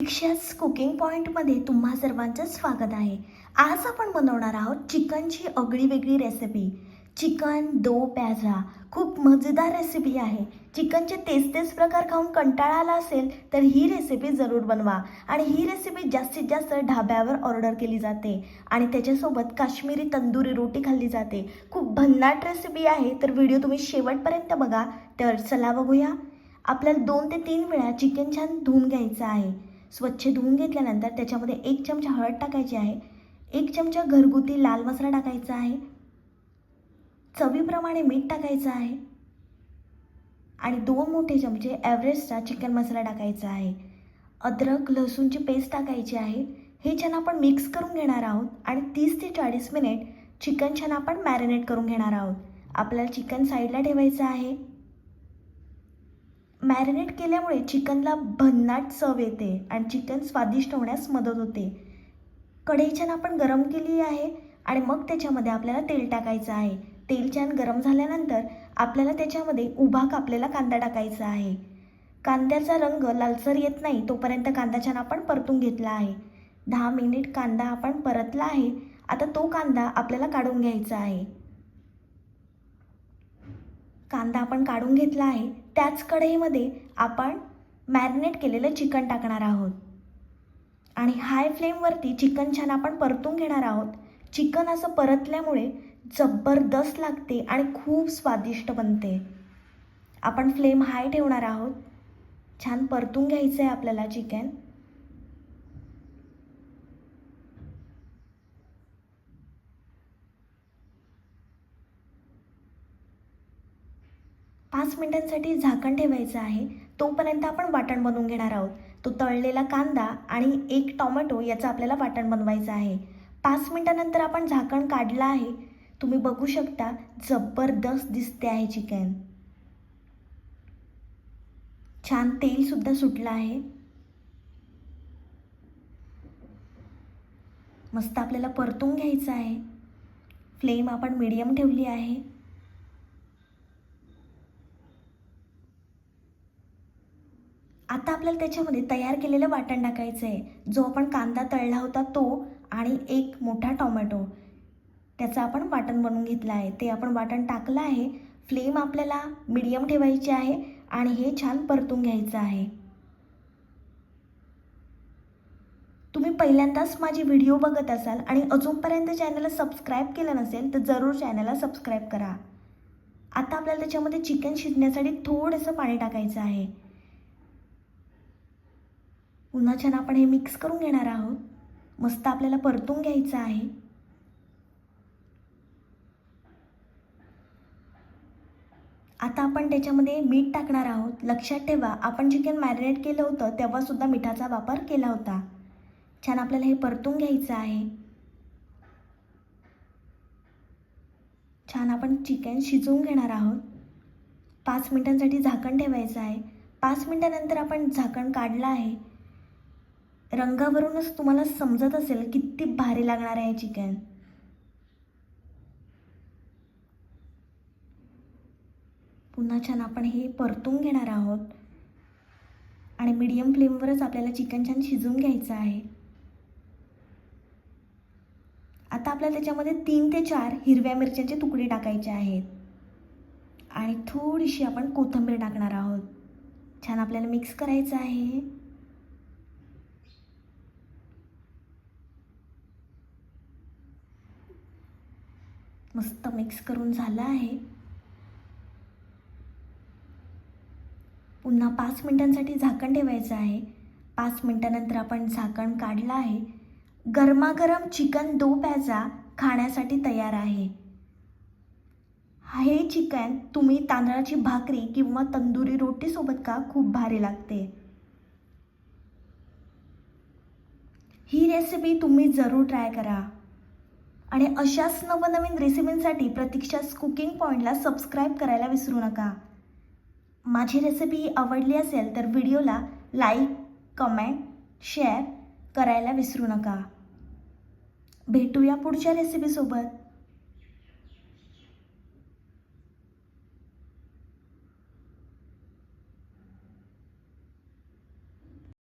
दीक्षाच cooking पॉईंटमध्ये तुम्हा सर्वांचं स्वागत आहे. आज आपण बनवणार आहोत चिकनची अगळी वेगळी रेसिपी चिकन दो प्याजा. खूप मजेदार रेसिपी आहे. चिकनचे तेच तेच प्रकार खाऊन कंटाळा आला असेल तर ही रेसिपी जरूर बनवा. आणि ही रेसिपी जास्तीत जास्त ढाब्यावर ऑर्डर केली जाते. आणि त्याच्यासोबत काश्मीरी तंदुरी रोटी खाल्ली जाते. खूप भन्नाट रेसिपी आहे तर व्हिडिओ तुम्ही शेवटपर्यंत बघा. तर चला बघूया. आपल्याला दोन ते तीन वेळा चिकन छान धुवून घ्यायचं आहे. स्वच्छ धुवून घेतल्यानंतर त्याच्यामध्ये एक चमचा हळद टाकायची आहे. एक चमचा घरगुती लाल मसाला टाकायचा आहे. चवीप्रमाणे मीठ टाकायचं आहे. आणि दोन मोठे चमचे ॲव्हरेस्टचा चिकन मसाला टाकायचा आहे. अद्रक लसूणची पेस्ट टाकायची आहे. हे छान आपण मिक्स करून घेणार आहोत आणि तीस ते चाळीस मिनिट चिकन छान आपण मॅरिनेट करून घेणार आहोत. आपल्याला चिकन साईडला ठेवायचं आहे. मॅरिनेट केल्यामुळे चिकनला भन्नाट चव येते आणि चिकन स्वादिष्ट होण्यास मदत होते. कढई छान आपण गरम केली आहे आणि मग त्याच्यामध्ये आपल्याला तेल टाकायचं आहे. तेल छान गरम झाल्यानंतर आपल्याला त्याच्यामध्ये उभा कापलेला कांदा टाकायचा आहे. कांद्याचा रंग लालसर येत नाही तोपर्यंत कांदा छान आपण परतून घेतला आहे. दहा मिनिट कांदा आपण परतला आहे. आता तो कांदा आपल्याला काढून घ्यायचा आहे. कांदा आपण काढून घेतला आहे त्याच कढईमध्ये आपण मॅरिनेट केलेलं चिकन टाकणार आहोत. आणि हाय फ्लेमवरती चिकन छान आपण परतून घेणार आहोत. चिकन असं परतल्यामुळे जबरदस्त लागते आणि खूप स्वादिष्ट बनते. आपण फ्लेम हाय ठेवणार आहोत. छान परतून घ्यायचं आहे आपल्याला चिकन. पाच मिनटांसाठी झाकण ठेवायचं आहे. तोपर्यंत आपण वाटण बनवून घेणार आहोत. तो तळलेला कांदा आणि एक टॉमॅटो याचं आपल्याला वाटण बनवायचं आहे. पाच मिनटानंतर आपण झाकण काढलं आहे. तुम्ही बघू शकता जबरदस्त दिसते आहे चिकन. छान तेलसुद्धा सुटलं आहे. मस्त आपल्याला परतून घ्यायचं आहे. फ्लेम आपण मीडियम ठेवली आहे. आता आपल्याला त्याच्यामध्ये तयार केलेलं वाटण टाकायचं आहे जो आपण कांदा तळला होता तो आणि एक मोठा टोमॅटो. त्याचं आपण वाटण बनवून घेतलं आहे. ते आपण वाटण टाकलं आहे. फ्लेम आपल्याला मिडियम ठेवायची आहे आणि हे छान परतून घ्यायचं आहे. तुम्ही पहिल्यांदाच माझी व्हिडिओ बघत असाल आणि अजूनपर्यंत चॅनलला सबस्क्राईब केलं नसेल तर जरूर चॅनलला सबस्क्राईब करा. आता आपल्याला त्याच्यामध्ये चिकन शिजण्यासाठी थोडंसं पाणी टाकायचं आहे. पुन्हा छान आपण हे मिक्स करून घेणार आहोत. मस्त आपल्याला परतून घ्यायचं आहे. आता आपण त्याच्यामध्ये मीठ टाकणार आहोत. लक्षात ठेवा आपण चिकन मॅरिनेट केलं होतं तेव्हासुद्धा मिठाचा वापर केला होता. छान आपल्याला हे परतून घ्यायचं आहे. छान आपण चिकन शिजवून घेणार आहोत. पाच मिनटांसाठी झाकण ठेवायचं आहे. पाच मिनटानंतर आपण झाकण काढलं आहे. रंगावरूनच तुम्हाला समजत असेल किती भारी लागणार आहे चिकन पुन्हा छान आपण हे परतून घेणार आहोत. आणि मीडियम फ्लेमवरच आपल्याला चिकन छान शिजवून घ्यायचं आहे. आता आपल्याला त्याच्यामध्ये तीन ते चार हिरव्या मिरच्यांचे तुकडे टाकायचे आहेत. आणि थोडीशी आपण कोथिंबीर टाकणार आहोत. छान आपल्याला मिक्स करायचं आहे. मस्त मिक्स करून झालं आहे. पुन्हा पाच मिनटांसाठी झाकण ठेवायचं आहे. पाच मिनटानंतर आपण झाकण काढलं आहे. गरमागरम चिकन दो प्याजा खाण्यासाठी तयार आहे. हे चिकन तुम्ही तांदळाची भाकरी किंवा तंदुरी रोटीसोबत का खूप भारी लागते. ही रेसिपी तुम्ही जरूर ट्राय करा. आणि अशाच नवनवीन रेसिपींसाठी प्रतीक्षाच कुकिंग पॉईंटला सबस्क्राईब करायला विसरू नका. माझी रेसिपी आवडली असेल तर व्हिडिओला लाईक कमेंट शेअर करायला विसरू नका. भेटूया पुढच्या रेसिपीसोबत.